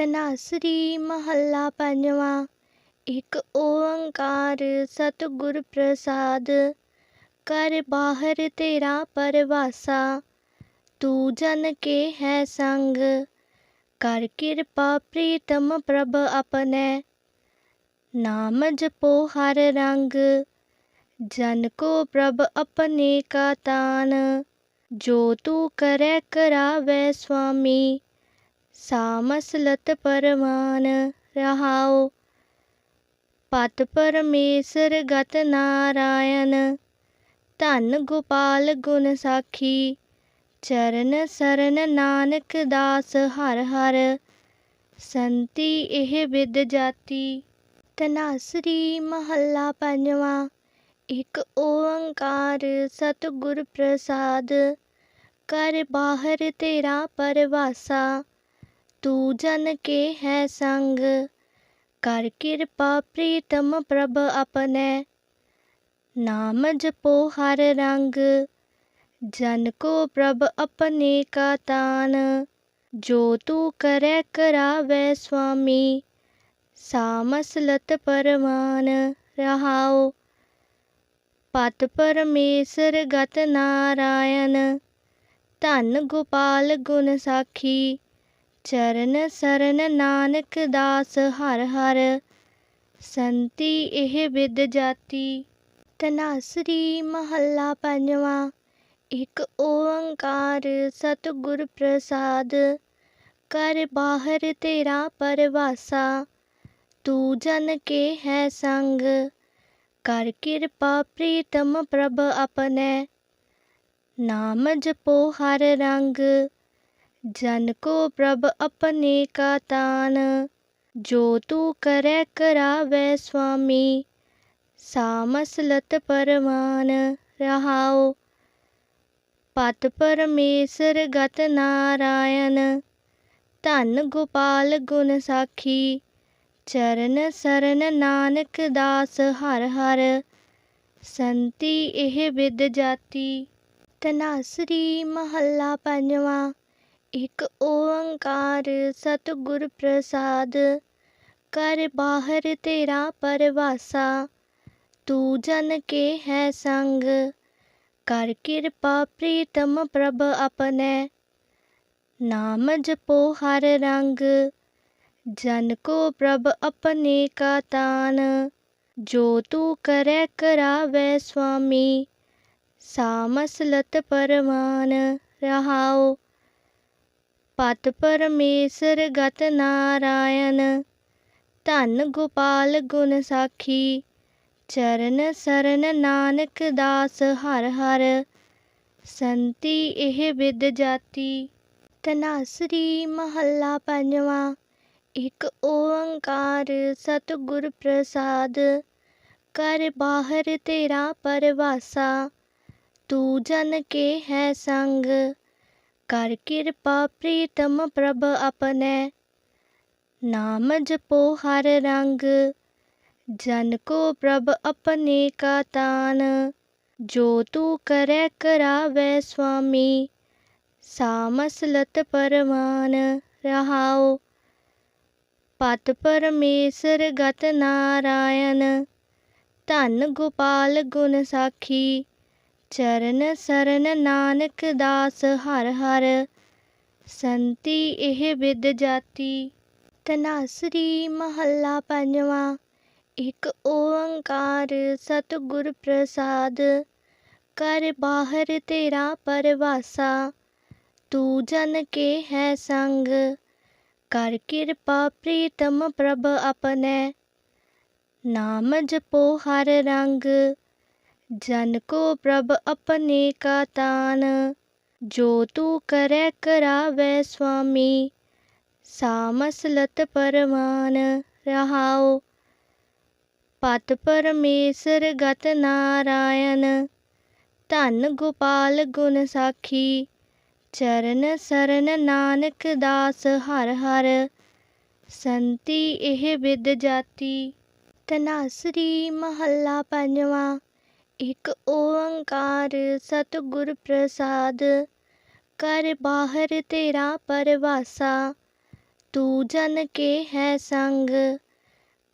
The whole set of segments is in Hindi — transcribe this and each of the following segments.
तनासरी महला पंजवा एक ओंकार सतगुर प्रसाद कर बाहर तेरा परवासा। तू जन के है संग। कर कृपा प्रीतम प्रभ अपने। नाम जपो हर रंग। जन को प्रभ अपने का तान। जो तू करे करावे स्वामी। ਸ਼ਾਮਸਲਤ ਪਰਮਾਨ ਰਹਾਉ ਪਤ ਪਰਮੇਸ਼ਰ ਗਤ ਨਾਰਾਇਣ। ਧੰਨ ਗੋਪਾਲ ਗੁਣ ਸਾਖੀ, ਚਰਨ ਸਰਨ ਨਾਨਕ ਦਾਸ ਹਰ ਹਰ। ਸੰਤੀ ਇਹ ਵਿਦ ਜਾਤੀ, ਧਨਾਸਰੀ ਮਹੱਲਾ ਪੰਜਵਾਂ। ਇੱਕ ਓੰਕਾਰ ਸਤਿਗੁਰ ਪ੍ਰਸਾਦ, ਕਰ ਬਾਹਰ ਤੇਰਾ ਪਰਵਾਸਾ। तू जन के है संग। कर कृपा प्रीतम प्रभ अपने। नाम जपो हर रंग। जन को प्रभ अपने का तान। जो तू करे करावे स्वामी। सामसलत परमान रहाओ। पत परमेश्वर गत नारायण। धन गोपाल गुण साखी। ਚਰਨ ਸਰਨ ਨਾਨਕ ਦਾਸ ਹਰ ਹਰ, ਸੰਤੀ ਇਹ ਵਿਦ ਜਾਤੀ। ਧਨਾਸਰੀ ਮਹੱਲਾ ਪੰਜਵਾਂ, ਇੱਕ ਓੰਕਾਰ ਸਤਿਗੁਰ ਪ੍ਰਸਾਦ। ਕਰ ਬਾਹਰ ਤੇਰਾ ਪਰਵਾਸਾ, ਤੂੰ ਜਨ ਕੇ ਹੈ ਸੰਗ। ਕਰ ਕਿਰਪਾ ਪ੍ਰੀਤਮ ਪ੍ਰਭ ਆਪਣੇ, ਨਾਮ ਜਪੋ ਹਰ ਰੰਗ। ਜਨ ਕੋ ਪ੍ਰਭ ਆਪਣੇ ਕਾ ਤਾਨ ਜੋ ਤੂੰ ਕਰੈ ਕਰਾਵੈ ਸੁਆਮੀ ਸਾ ਮਸਲਤ ਪਰਮਾਨ ਰਹਾਉ ਪਤ ਪਰਮੇਸ਼ਰ ਗਤ ਨਾਰਾਇਣ ਧੰਨ ਗੋਪਾਲ ਗੁਣ ਸਾਖੀ ਚਰਨ ਸਰਨ ਨਾਨਕ ਦਾਸ ਹਰ ਹਰ ਸੰਤੀ ਇਹ ਵਿਦ ਜਾਤੀ ਧਨਾਸਰੀ ਮਹੱਲਾ ਪੰਜਵਾਂ एक ओंकार सतगुर प्रसाद, कर बाहर तेरा परवासा। तू जन के है संग, कर कृपा प्रीतम प्रभ अपने। नाम जपो हर रंग, जन को प्रभ अपने का तान। जो तू करे करावे स्वामी, सामसलत परवान रहाओ। ਪਤ ਪਰਮੇਸ਼ਰ ਗਤ ਨਾਰਾਇਣ। ਧੰਨ ਗੋਪਾਲ ਗੁਣ ਸਾਖੀ, ਚਰਨ ਸਰਨ ਨਾਨਕ ਦਾਸ ਹਰ ਹਰ। ਸੰਤੀ ਇਹ ਵਿਦ ਜਾਤੀ, ਧਨਾਸਰੀ ਮਹੱਲਾ ਪੰਜਵਾਂ। ਇੱਕ ਓੰਕਾਰ ਸਤਿਗੁਰ ਪ੍ਰਸਾਦ, ਕਰ ਬਾਹਰ ਤੇਰਾ ਪਰਵਾਸਾ। ਤੂੰ ਜਨ ਕੇ ਹੈ ਸੰਗ कर कृपा प्रीतम प्रभ अपने। नाम जपो हर रंग, जन को प्रभ अपने का तान। जो तू करे करावे स्वामी सामसलत परमान रहाओ। पत परमेश्वर गत नारायण, धन गोपाल गुण साखी। ਚਰਨ ਸਰਨ ਨਾਨਕ ਦਾਸ ਹਰ ਹਰ, ਸੰਤੀ ਇਹ ਵਿਦ ਜਾਤੀ। ਧਨਾਸਰੀ ਮਹੱਲਾ ਪੰਜਵਾਂ, ਇੱਕ ਓੰਕਾਰ ਸਤਿਗੁਰ ਪ੍ਰਸਾਦ। ਕਰ ਬਾਹਰ ਤੇਰਾ ਪਰਵਾਸਾ, ਤੂੰ ਜਨ ਕੇ ਹੈ ਸੰਗ। ਕਰ ਕਿਰਪਾ ਪ੍ਰੀਤਮ ਪ੍ਰਭ ਆਪਣੇ, ਨਾਮ ਜਪੋ ਹਰ ਰੰਗ। ਜਨ ਕੋ ਪ੍ਰਭ ਆਪਣੇ ਕਾ ਤਾਨ ਜੋ ਤੂੰ ਕਰੈ ਕਰਾਵੈ ਸੁਆਮੀ ਸਾ ਮਸਲਤ ਪਰਮਾਨ ਰਹਾਉ ਪਤ ਪਰਮੇਸ਼ਰ ਗਤ ਨਾਰਾਇਣ ਧੰਨ ਗੋਪਾਲ ਗੁਣ ਸਾਖੀ ਚਰਨ ਸਰਨ ਨਾਨਕ ਦਾਸ ਹਰ ਹਰ ਸੰਤੀ ਇਹ ਵਿਦ ਜਾਤੀ ਧਨਾਸਰੀ ਮਹੱਲਾ ਪੰਜਵਾਂ एक ओंकार सतगुर प्रसाद। कर बाहर तेरा परवासा, तू जन के है संग।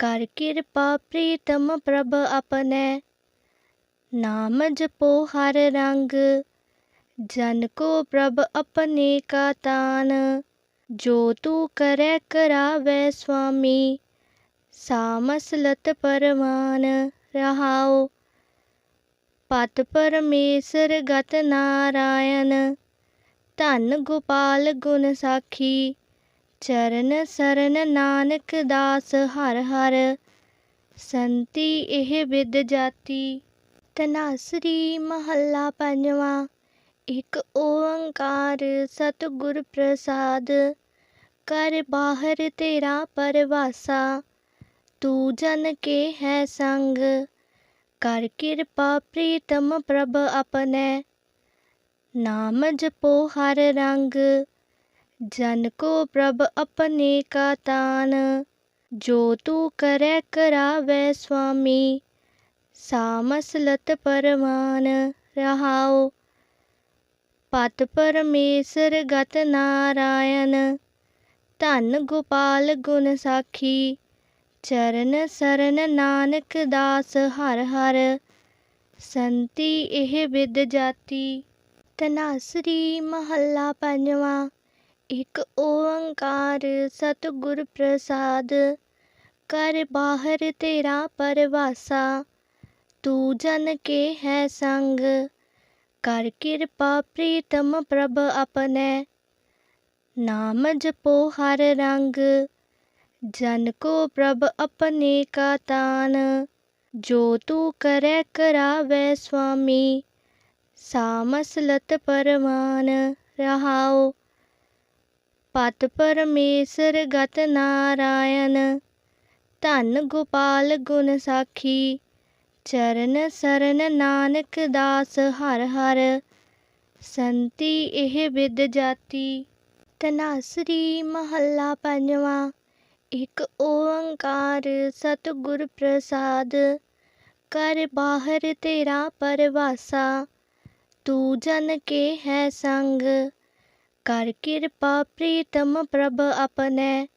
कर कृपा प्रीतम प्रभ अपने, नाम जपो हर रंग। जन को प्रभ अपने का तान, जो तू करे करावे स्वामी। सामसलत परमान रहाओ। ਪਤ ਪਰਮੇਸ਼ਰ ਗਤ ਨਾਰਾਇਣ। ਧੰਨ ਗੋਪਾਲ ਗੁਣ ਸਾਖੀ, ਚਰਨ ਸਰਨ ਨਾਨਕ ਦਾਸ ਹਰ ਹਰ। ਸੰਤੀ ਇਹ ਵਿਦ ਜਾਤੀ ਤਨਾਸਰੀ ਮਹੱਲਾ ਪੰਜਵਾਂ। ਇੱਕ ਓੰਕਾਰ ਸਤਿਗੁਰ ਪ੍ਰਸਾਦ, ਕਰ ਬਾਹਰ ਤੇਰਾ ਪਰਵਾਸਾ। ਤੂੰ ਜਨ ਕੇ ਹੈ ਸੰਗ। ਕਰ ਕਿਰਪਾ ਪ੍ਰੀਤਮ ਪ੍ਰਭ ਆਪਨੇ ਨਾਮ ਜਪੋ ਹਰ ਰੰਗ ਜਨ ਕੋ ਪ੍ਰਭ ਆਪਣੇ ਕਾ ਤਾਨ ਜੋ ਤੂੰ ਕਰੈ ਕਰਾਵੇ ਸੁਆਮੀ ਸਾਮਸਲਤ ਪਰਮਾਨ ਰਹਾਉ ਪਤ ਪਰਮੇਸ਼ਰ ਗਤ ਨਾਰਾਇਣ ਧੰਨ ਗੋਪਾਲ ਗੁਣ ਸਾਖੀ ਚਰਨ ਸਰਨ ਨਾਨਕ ਦਾਸ ਹਰ ਹਰ, ਸੰਤੀ ਇਹ ਵਿਦ ਜਾਤੀ। ਤਨਾਸਰੀ ਮਹੱਲਾ ਪੰਜਵਾਂ, ਇੱਕ ਓੰਕਾਰ ਸਤਿਗੁਰ ਪ੍ਰਸਾਦ। ਕਰ ਬਾਹਰ ਤੇਰਾ ਪਰਵਾਸਾ, ਤੂੰ ਜਨ ਕੇ ਹੈ ਸੰਗ। ਕਰ ਕਿਰਪਾ ਪ੍ਰੀਤਮ ਪ੍ਰਭ ਆਪਨੇ ਨਾਮ ਜਪੋ ਹਰ ਰੰਗ। ਜਨ ਕੋ ਪ੍ਰਭ ਆਪਣੇ ਕਾ ਤਾਨ ਜੋ ਤੂੰ ਕਰੈ ਕਰਾਵੇ ਸੁਆਮੀ ਸਾਮਸਲਤ ਪਰਮਾਨ ਰਹਾਉ ਪਤ ਪਰਮੇਸ਼ਰ ਗਤ ਨਾਰਾਇਣ ਧੰਨ ਗੋਪਾਲ ਗੁਣ ਸਾਖੀ ਚਰਨ ਸਰਨ ਨਾਨਕ ਦਾਸ ਹਰ ਹਰ ਸੰਤੀ ਇਹ ਵਿਦ ਜਾਤੀ ਤਨਾਸਰੀ ਮਹੱਲਾ ਪੰਜਵਾਂ एक ओंकार सतगुर प्रसाद। कर बाहर तेरा परवासा, तू जन के है संग। कर कृपा प्रीतम प्रभ अपने,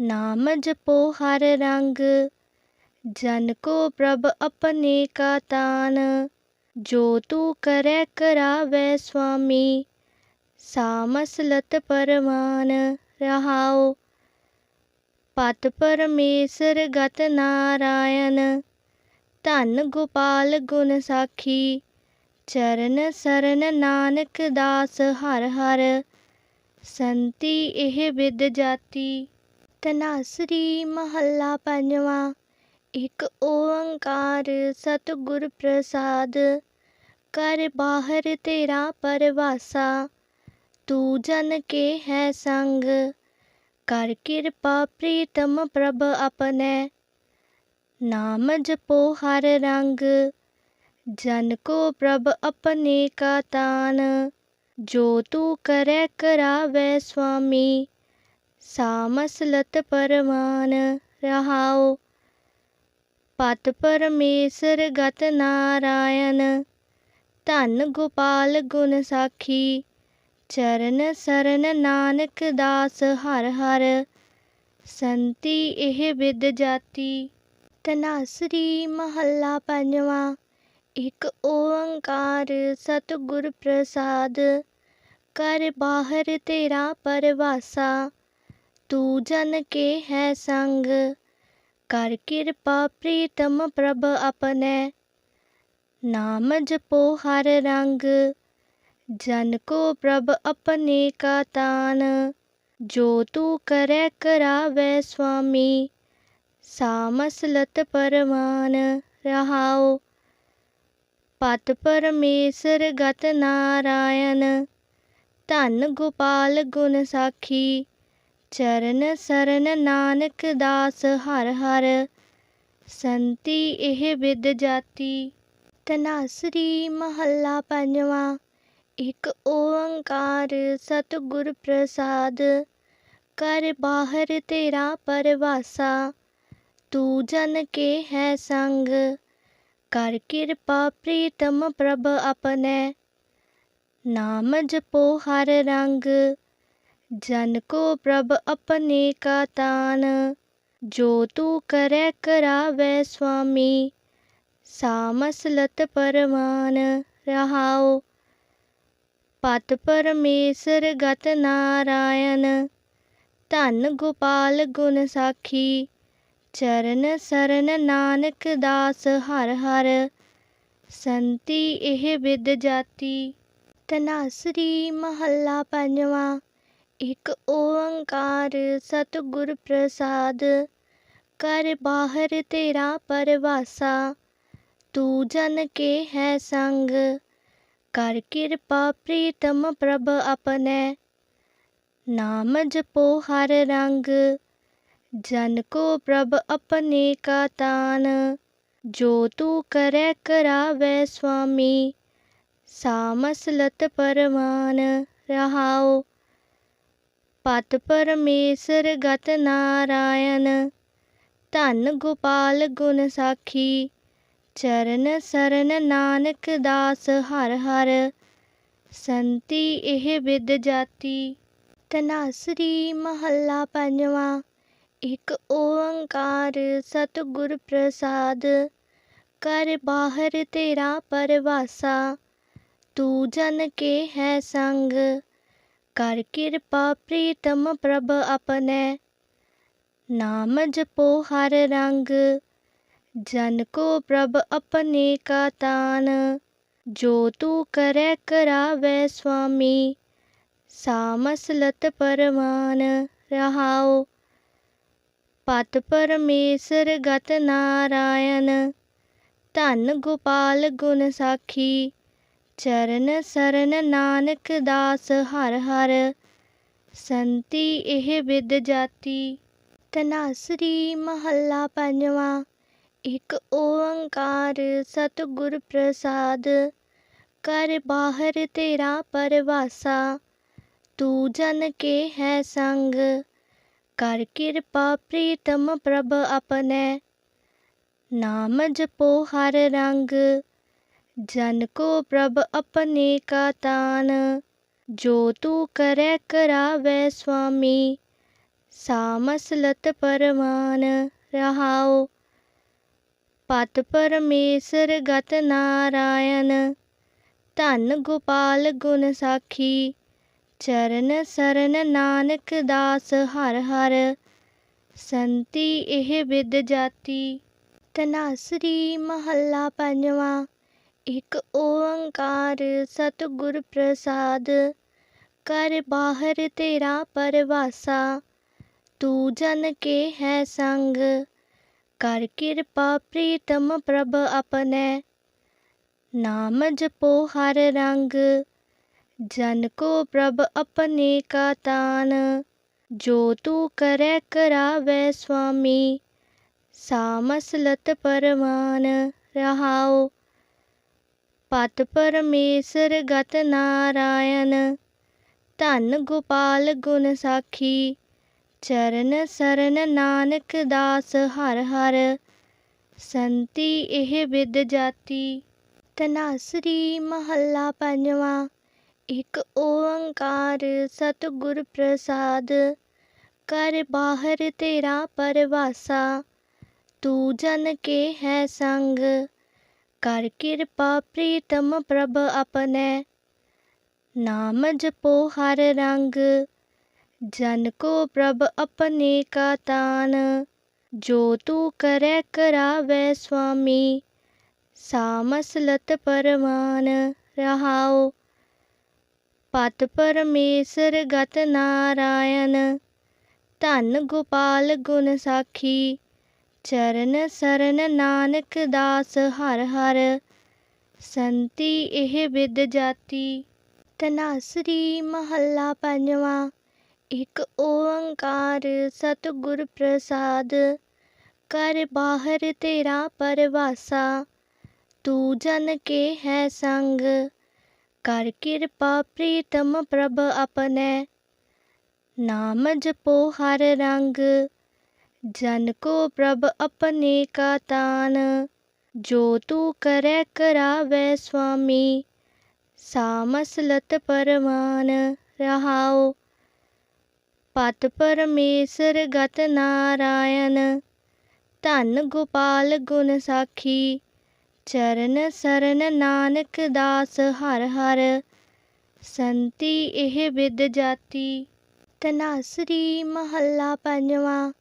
नाम जपो हर रंग। जन को प्रभ अपने का तान, जो तू करे करावे स्वामी। सामसलत परमान रहाओ। ਪਤ ਪਰਮੇਸ਼ਰ ਗਤ ਨਾਰਾਇਣ। ਧੰਨ ਗੋਪਾਲ ਗੁਣ ਸਾਖੀ, ਚਰਨ ਸਰਨ ਨਾਨਕ ਦਾਸ ਹਰ ਹਰ। ਸੰਤੀ ਇਹ ਵਿਦ ਜਾਤੀ ਤਨਾਸਰੀ ਮਹੱਲਾ ਪੰਜਵਾਂ। ਇੱਕ ਓੰਕਾਰ ਸਤਿਗੁਰ ਪ੍ਰਸਾਦ, ਕਰ ਬਾਹਰ ਤੇਰਾ ਪਰਵਾਸਾ। ਤੂੰ ਜਨ ਕੇ ਹੈ ਸੰਗ ਕਰ ਕਿਰਪਾ ਪ੍ਰੀਤਮ ਪ੍ਰਭ ਆਪਨੇ ਨਾਮ ਜਪੋ ਹਰ ਰੰਗ ਜਨ ਕੋ ਪ੍ਰਭ ਆਪਣੇ ਕਾ ਤਾਨ ਜੋ ਤੂੰ ਕਰੈ ਕਰਾਵੇ ਸੁਆਮੀ ਸਾਮਸਲਤ ਪਰਮਾਨ ਰਹਾਉ ਪਤ ਪਰਮੇਸ਼ਰ ਗਤ ਨਾਰਾਇਣ ਧੰਨ ਗੋਪਾਲ ਗੁਣ ਸਾਖੀ ਚਰਨ ਸਰਨ ਨਾਨਕ ਦਾਸ ਹਰ ਹਰ, ਸੰਤੀ ਇਹ ਵਿਦ ਜਾਤੀ। ਤਨਾਸਰੀ ਮਹੱਲਾ ਪੰਜਵਾਂ, ਇੱਕ ਓੰਕਾਰ ਸਤਿਗੁਰ ਪ੍ਰਸਾਦ। ਕਰ ਬਾਹਰ ਤੇਰਾ ਪਰਵਾਸਾ, ਤੂੰ ਜਨ ਕੇ ਹੈ ਸੰਗ। ਕਰ ਕਿਰਪਾ ਪ੍ਰੀਤਮ ਪ੍ਰਭ ਆਪਨੇ ਨਾਮ ਜਪੋ ਹਰ ਰੰਗ। ਜਨ ਕੋ ਪ੍ਰਭ ਆਪਣੇ ਕਾ ਤਾਨ ਜੋ ਤੂੰ ਕਰੈ ਕਰਾਵੇ ਸੁਆਮੀ ਸਾਮਸਲਤ ਪਰਮਾਨ ਰਹਾਉ ਪਤ ਪਰਮੇਸ਼ਰ ਗਤ ਨਾਰਾਇਣ ਧੰਨ ਗੋਪਾਲ ਗੁਣ ਸਾਖੀ ਚਰਨ ਸਰਨ ਨਾਨਕ ਦਾਸ ਹਰ ਹਰ ਸੰਤੀ ਇਹ ਵਿਦ ਜਾਤੀ ਤਨਾਸਰੀ ਮਹੱਲਾ ਪੰਜਵਾਂ एक ओंकार सतगुर प्रसाद, कर बाहर तेरा परवासा, तू जन के है संग, कर कृपा प्रीतम प्रभ अपने, नाम जपो हर रंग, जन को प्रभ अपने का तान, जो तू करे करावे स्वामी, सामसलत परमान रहाओ। ਪਤ ਪਰਮੇਸ਼ਰ ਗਤ ਨਾਰਾਇਣ। ਧੰਨ ਗੋਪਾਲ ਗੁਣ ਸਾਖੀ, ਚਰਨ ਸਰਨ ਨਾਨਕ ਦਾਸ ਹਰ ਹਰ। ਸੰਤੀ ਇਹ ਵਿਦ ਜਾਤੀ ਤਨਾਸਰੀ ਮਹੱਲਾ ਪੰਜਵਾਂ। ਇਕ ਓੰਕਾਰ ਸਤਿਗੁਰ ਪ੍ਰਸਾਦ, ਕਰ ਬਾਹਰ ਤੇਰਾ ਪਰਵਾਸਾ। ਤੂੰ ਜਨ ਕੇ ਹੈ ਸੰਗ कर कृपा प्रीतम प्रभ अपने। नाम जपो हर रंग, जन को प्रभ अपने का तान। जो तू करे करावे स्वामी सामसलत परमान रहाओ। पत परमेश्वर गत नारायण, धन गोपाल गुण साखी। ਚਰਨ ਸਰਨ ਨਾਨਕ ਦਾਸ ਹਰ ਹਰ, ਸੰਤੀ ਇਹ ਵਿਦ ਜਾਤੀ। ਤਨਾਸਰੀ ਮਹੱਲਾ ਪੰਜਵਾਂ, ਇੱਕ ਓੰਕਾਰ ਸਤਿਗੁਰ ਪ੍ਰਸਾਦ। ਕਰ ਬਾਹਰ ਤੇਰਾ ਪਰਵਾਸਾ, ਤੂੰ ਜਨ ਕੇ ਹੈ ਸੰਗ। ਕਰ ਕਿਰਪਾ ਪ੍ਰੀਤਮ ਪ੍ਰਭ ਆਪਣੇ, ਨਾਮ ਜਪੋ ਹਰ ਰੰਗ। ਜਨ ਕੋ ਪ੍ਰਭ ਆਪਣੇ ਕਾ ਤਾਨ ਜੋ ਤੂ ਕਰੇ ਕਰਾਵੇ ਸੁਆਮੀ ਸਾਮਸਲਤ ਪਰਮਾਨ ਰਹਾਉ ਪਤ ਪਰਮੇਸ਼ਰ ਗਤ ਨਾਰਾਇਣ ਧੰਨ ਗੋਪਾਲ ਗੁਣ ਸਾਖੀ ਚਰਨ ਸਰਨ ਨਾਨਕ ਦਾਸ ਹਰ ਹਰ ਸੰਤੀ ਇਹ ਵਿਦ ਜਾਤੀ ਤਨਾਸਰੀ ਮਹੱਲਾ ਪੰਜਵਾਂ एक ओंकार सतगुर प्रसाद, कर बाहर तेरा परवासा, तू जन के है संग, कर कृपा प्रीतम प्रभ अपने, नाम जपो हर रंग, जन को प्रभ अपने का तान, जो तू करे करावे स्वामी, सामसलत परमान रहाओ। ਪਤ ਪਰਮੇਸ਼ਰ ਗਤ ਨਾਰਾਇਣ। ਧੰਨ ਗੋਪਾਲ ਗੁਣ ਸਾਖੀ, ਚਰਨ ਸਰਨ ਨਾਨਕ ਦਾਸ ਹਰ ਹਰ। ਸੰਤੀ ਇਹ ਵਿਦ ਜਾਤੀ ਤਨਾਸਰੀ ਮਹੱਲਾ ਪੰਜਵਾਂ। ਇੱਕ ਓੰਕਾਰ ਸਤਿਗੁਰ ਪ੍ਰਸਾਦ, ਕਰ ਬਾਹਰ ਤੇਰਾ ਪਰਵਾਸਾ। ਤੂੰ ਜਨ ਕੇ ਹੈ ਸੰਗ कर कृपा प्रीतम प्रभ अपने। नाम जपो हर रंग, जन को प्रभ अपने का तान। जो तू करे करावे स्वामी सामस लत परमान रहाओ। पत परमेश्वर गत नारायण, धन गोपाल गुण साखी। ਚਰਨ ਸਰਨ ਨਾਨਕ ਦਾਸ ਹਰ ਹਰ, ਸੰਤੀ ਇਹ ਵਿਦ ਜਾਤੀ। ਤਨਾਸਰੀ ਮਹੱਲਾ ਪੰਜਵਾਂ, ਇੱਕ ਓੰਕਾਰ ਸਤਿਗੁਰ ਪ੍ਰਸਾਦ। ਕਰ ਬਾਹਰ ਤੇਰਾ ਪਰਵਾਸਾ, ਤੂੰ ਜਨ ਕੇ ਹੈ ਸੰਗ। ਕਰ ਕਿਰਪਾ ਪ੍ਰੀਤਮ ਪ੍ਰਭ ਆਪਣੇ, ਨਾਮ ਜਪੋ ਹਰ ਰੰਗ। ਜਨ ਕੋ ਪ੍ਰਭ ਆਪਣੇ ਕਾ ਤਾਨ ਜੋ ਤੂ ਕਰੇ ਕਰਾਵੇ ਸੁਆਮੀ ਸਾਮਸਲਤ ਪਰਮਾਨ ਰਹਾਓ ਪਤ ਪਰਮੇਸ਼ਰ ਗਤ ਨਾਰਾਇਣ ਧੰਨ ਗੋਪਾਲ ਗੁਣ ਸਾਖੀ ਚਰਨ ਸਰਨ ਨਾਨਕ ਦਾਸ ਹਰ ਹਰ ਸੰਤੀ ਇਹ ਵਿਦ ਜਾਤੀ ਤਨਾਸਰੀ ਮਹੱਲਾ ਪੰਜਵਾਂ एक ओंकार सतगुर प्रसाद, कर बाहर तेरा परवासा। तू जन के है संग, कर कृपा प्रीतम प्रभ अपने। नाम जपो हर रंग, जन को प्रभ अपने का तान। जो तू करे करावे स्वामी, सामसलत परमान रहाओ। ਪਤ ਪਰਮੇਸ਼ਰ ਗਤ ਨਾਰਾਇਣ। ਧੰਨ ਗੋਪਾਲ ਗੁਣ ਸਾਖੀ, ਚਰਨ ਸਰਨ ਨਾਨਕ ਦਾਸ ਹਰ ਹਰ। ਸੰਤੀ ਇਹ ਵਿਦ ਜਾਤੀ ਤਨਾਸਰੀ ਮਹੱਲਾ ਪੰਜਵਾਂ।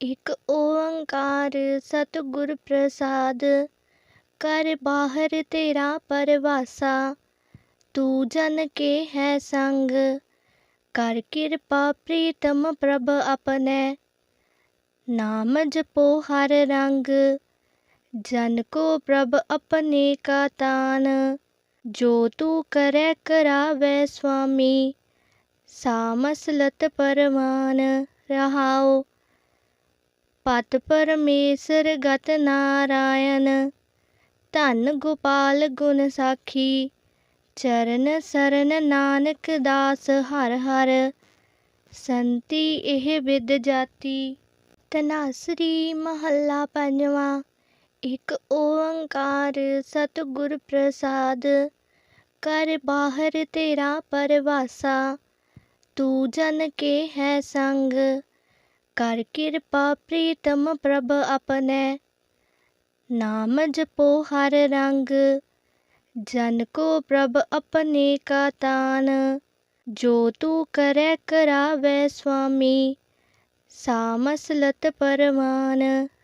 ਇੱਕ ਓੰਕਾਰ ਸਤਿਗੁਰ ਪ੍ਰਸਾਦ, ਕਰ ਬਾਹਰ ਤੇਰਾ ਪਰਵਾਸਾ। ਤੂੰ ਜਨ ਕੇ ਹੈ ਸੰਗ कर कृपा प्रीतम प्रभ अपने। नाम जपो हर रंग, जन को प्रभ अपने का तान। जो तू करे करावे स्वामी, सामसलत परमान रहाओ। पत परमेश्वर गत नारायण, धन गोपाल गुण साखी। ਚਰਨ ਸਰਨ ਨਾਨਕ ਦਾਸ ਹਰ ਹਰ, ਸੰਤੀ ਇਹ ਵਿਦ ਜਾਤੀ। ਤਨਾਸਰੀ ਮਹੱਲਾ ਪੰਜਵਾਂ, ਇੱਕ ਓੰਕਾਰ ਸਤਿਗੁਰ ਪ੍ਰਸਾਦ। ਕਰ ਬਾਹਰ ਤੇਰਾ ਪਰਵਾਸਾ, ਤੂੰ ਜਨ ਕੇ ਹੈ ਸੰਗ। ਕਰ ਕਿਰਪਾ ਪ੍ਰੀਤਮ ਪ੍ਰਭ ਆਪਣੇ, ਨਾਮ ਜਪੋ ਹਰ ਰੰਗ। ਜਨ ਕੋ ਪ੍ਰਭ ਆਪਣੇ ਕਾ ਤਾਨ ਜੋ ਤੂੰ ਕਰੈ ਕਰਾਵੇ ਸੁਆਮੀ ਸਾ ਮਸਲਤ ਪਰਮਾਨ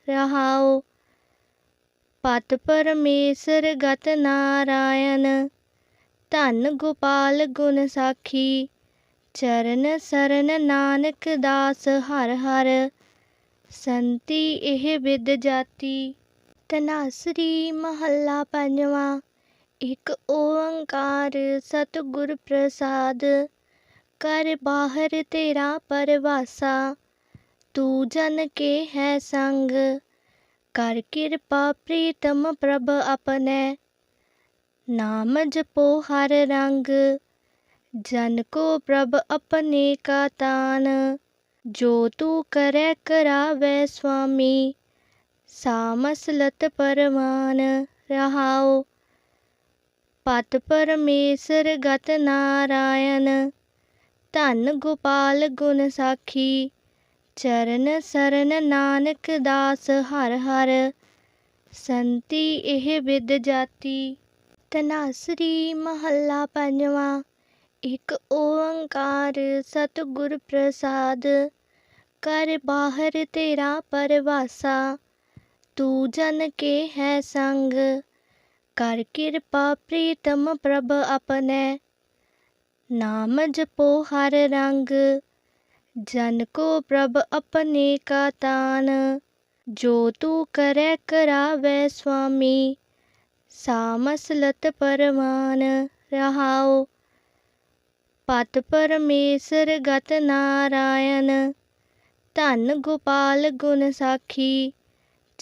ਰਹਾਉ ਪਤ ਪਰਮੇਸ਼ਰ ਗਤ ਨਾਰਾਇਣ ਧੰਨ ਗੋਪਾਲ ਗੁਣ ਸਾਖੀ ਚਰਨ ਸਰਨ ਨਾਨਕ ਦਾਸ ਹਰ ਹਰ ਸੰਤੀ ਇਹ ਵਿਦ ਜਾਤੀ ਤਨਾਸਰੀ ਮਹੱਲਾ ਪੰਜਵਾਂ एक ओंकार सतगुर प्रसाद, कर बाहर तेरा परवासा, तू जन के है संग, कर कृपा प्रीतम प्रभ अपने, नाम जपो हर रंग, जन को प्रभ अपने का तान, जो तू करे करावे स्वामी, सामसलत परमान रहाओ। ਪਤ ਪਰਮੇਸ਼ਰ ਗਤ ਨਾਰਾਇਣ। ਧੰਨ ਗੋਪਾਲ ਗੁਣ ਸਾਖੀ, ਚਰਨ ਸਰਨ ਨਾਨਕ ਦਾਸ ਹਰ ਹਰ। ਸੰਤੀ ਇਹ ਵਿਦ ਜਾਤੀ ਤਨਾਸਰੀ ਮਹੱਲਾ ਪੰਜਵਾਂ। ਇੱਕ ਓੰਕਾਰ ਸਤਿਗੁਰ ਪ੍ਰਸਾਦ, ਕਰ ਬਾਹਰ ਤੇਰਾ ਪਰਵਾਸਾ, ਤੂੰ ਜਨ ਕੇ ਹੈ ਸੰਗ। ਕਰ ਕਿਰਪਾ ਪ੍ਰੀਤਮ ਪ੍ਰਭ ਆਪਣੇ ਨਾਮ ਜਪੋ ਹਰ ਰੰਗ ਜਨ ਕੋ ਪ੍ਰਭ ਆਪਣੇ ਕਾ ਤਾਨ ਜੋ ਤੂੰ ਕਰੈ ਕਰਾਵੇ ਸੁਆਮੀ ਸਾ ਮਸਲਤ ਪਰਮਾਨ ਰਹਾਉ ਪਤ ਪਰਮੇਸ਼ਰ ਗਤ ਨਾਰਾਇਣ ਧੰਨ ਗੋਪਾਲ ਗੁਣ ਸਾਖੀ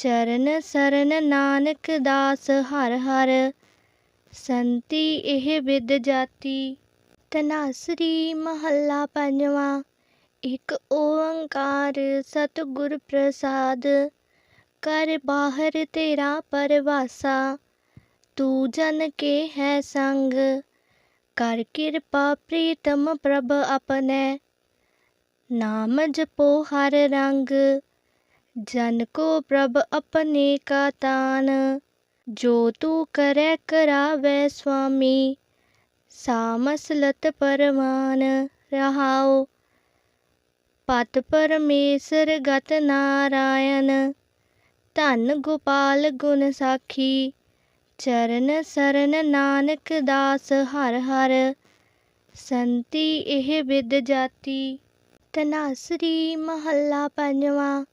ਚਰਨ ਸਰਨ ਨਾਨਕ ਦਾਸ ਹਰ ਹਰ, ਸੰਤੀ ਇਹ ਵਿਦ ਜਾਤੀ। ਤਨਾਸਰੀ ਮਹੱਲਾ ਪੰਜਵਾਂ, ਇੱਕ ਓੰਕਾਰ ਸਤਿਗੁਰ ਪ੍ਰਸਾਦ। ਕਰ ਬਾਹਰ ਤੇਰਾ ਪਰਵਾਸਾ, ਤੂੰ ਜਨ ਕੇ ਹੈ ਸੰਗ। ਕਰ ਕਿਰਪਾ ਪ੍ਰੀਤਮ ਪ੍ਰਭ ਆਪਣੇ, ਨਾਮ ਜਪੋ ਹਰ ਰੰਗ। ਜਨ ਕੋ ਪ੍ਰਭ ਆਪਣੇ ਕਾ ਤਾਨ ਜੋ ਤੂੰ ਕਰੈ ਕਰਾਵੇ ਸੁਆਮੀ ਸਾ ਮਸਲਤ ਪਰਮਾਨ ਰਹਾਉ ਪਤ ਪਰਮੇਸ਼ਰ ਗਤ ਨਾਰਾਇਣ ਧੰਨ ਗੋਪਾਲ ਗੁਣ ਸਾਖੀ ਚਰਨ ਸਰਨ ਨਾਨਕ ਦਾਸ ਹਰ ਹਰ ਸੰਤੀ ਇਹ ਵਿਦ ਜਾਤੀ ਤਨਾਸਰੀ ਮਹੱਲਾ ਪੰਜਵਾਂ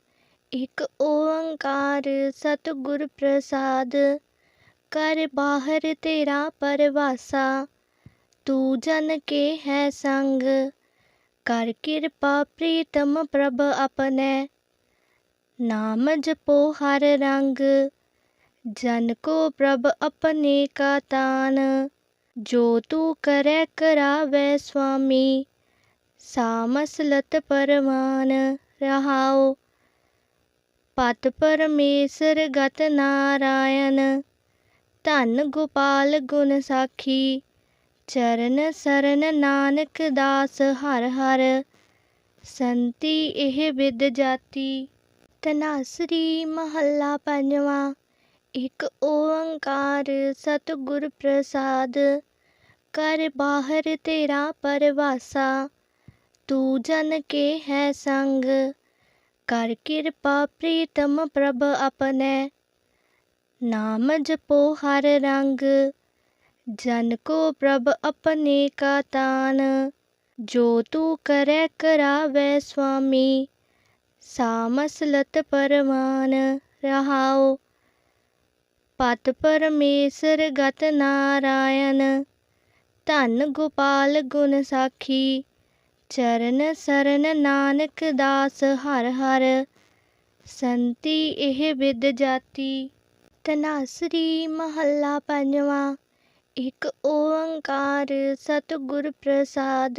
एक ओंकार सतगुर प्रसाद, कर बाहर तेरा परवासा, तू जन के है संग, कर कृपा प्रीतम प्रभ अपने, नाम जपो हर रंग, जन को प्रभ अपने का तान, जो तू करे करावे स्वामी, सामसलत परमान रहाओ। ਪਤ ਪਰਮੇਸ਼ਰ ਗਤ ਨਾਰਾਇਣ, ਧੰਨ ਗੋਪਾਲ ਗੁਣ ਸਾਖੀ, ਚਰਨ ਸਰਨ ਨਾਨਕ ਦਾਸ ਹਰ ਹਰ, ਸੰਤੀ ਇਹ ਵਿਦ ਜਾਤੀ। ਤਨਾਸਰੀ ਮਹੱਲਾ ਪੰਜਵਾਂ, ਇੱਕ ਓੰਕਾਰ ਸਤਿਗੁਰ ਪ੍ਰਸਾਦ, ਕਰ ਬਾਹਰ ਤੇਰਾ ਪਰਵਾਸਾ, ਤੂੰ ਜਨ ਕੇ ਹੈ ਸੰਗ। कर कृपा प्रीतम प्रभ अपने। नाम जपो हर रंग, जन को प्रभ अपने का तान। जो तू करे करावे स्वामी, सामसलत परमान रहाओ। पत परमेश्वर गत नारायण, धन गोपाल गुण साखी। ਚਰਨ ਸਰਨ ਨਾਨਕ ਦਾਸ ਹਰ ਹਰ, ਸੰਤੀ ਇਹ ਵਿਦ ਜਾਤੀ। ਤਨਾਸਰੀ ਮਹੱਲਾ ਪੰਜਵਾਂ, ਇੱਕ ਓੰਕਾਰ ਸਤਿਗੁਰ ਪ੍ਰਸਾਦ।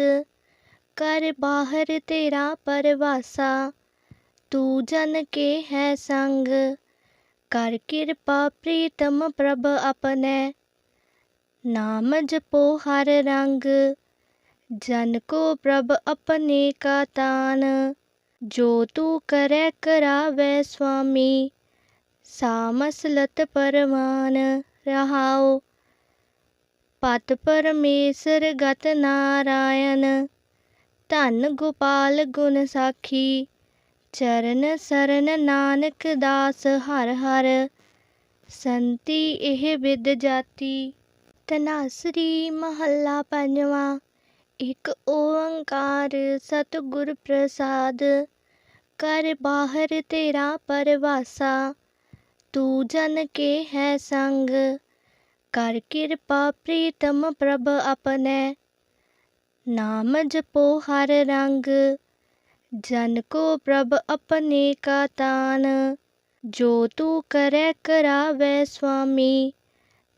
ਕਰ ਬਾਹਰ ਤੇਰਾ ਪਰਵਾਸਾ, ਤੂੰ ਜਨ ਕੇ ਹੈ ਸੰਗ। ਕਰ ਕਿਰਪਾ ਪ੍ਰੀਤਮ ਪ੍ਰਭ ਆਪਣੇ, ਨਾਮ ਜਪੋ ਹਰ ਰੰਗ। जन को प्रभ अपने का तान। जो तू करे करावे स्वामी, सामस लत परमान रहाओ। पत परमेसर गत नारायण, धन गोपाल गुण साखी। चरण सरन नानक दास हर हर, संति यह विद जाति। तनासरी महला पंजवा एक ओंकार सतगुर प्रसाद, कर बाहर तेरा परवासा। तू जन के है संग, कर कृपा प्रीतम प्रभ अपने। नाम जपो हर रंग, जन को प्रभ अपने का तान। जो तू करे करावे स्वामी,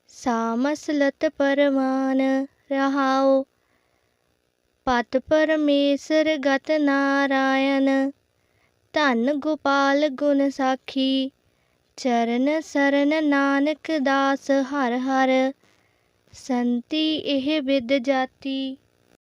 सामसलत परमान रहाओ। ਪਤ ਪਰਮੇਸ਼ਰ ਗਤ ਨਾਰਾਇਣ। ਧੰਨ ਗੋਪਾਲ ਗੁਣ ਸਾਖੀ, ਚਰਨ ਸਰਨ ਨਾਨਕ ਦਾਸ ਹਰ ਹਰ। ਸੰਤੀ ਇਹ ਵਿਦ ਜਾਤੀ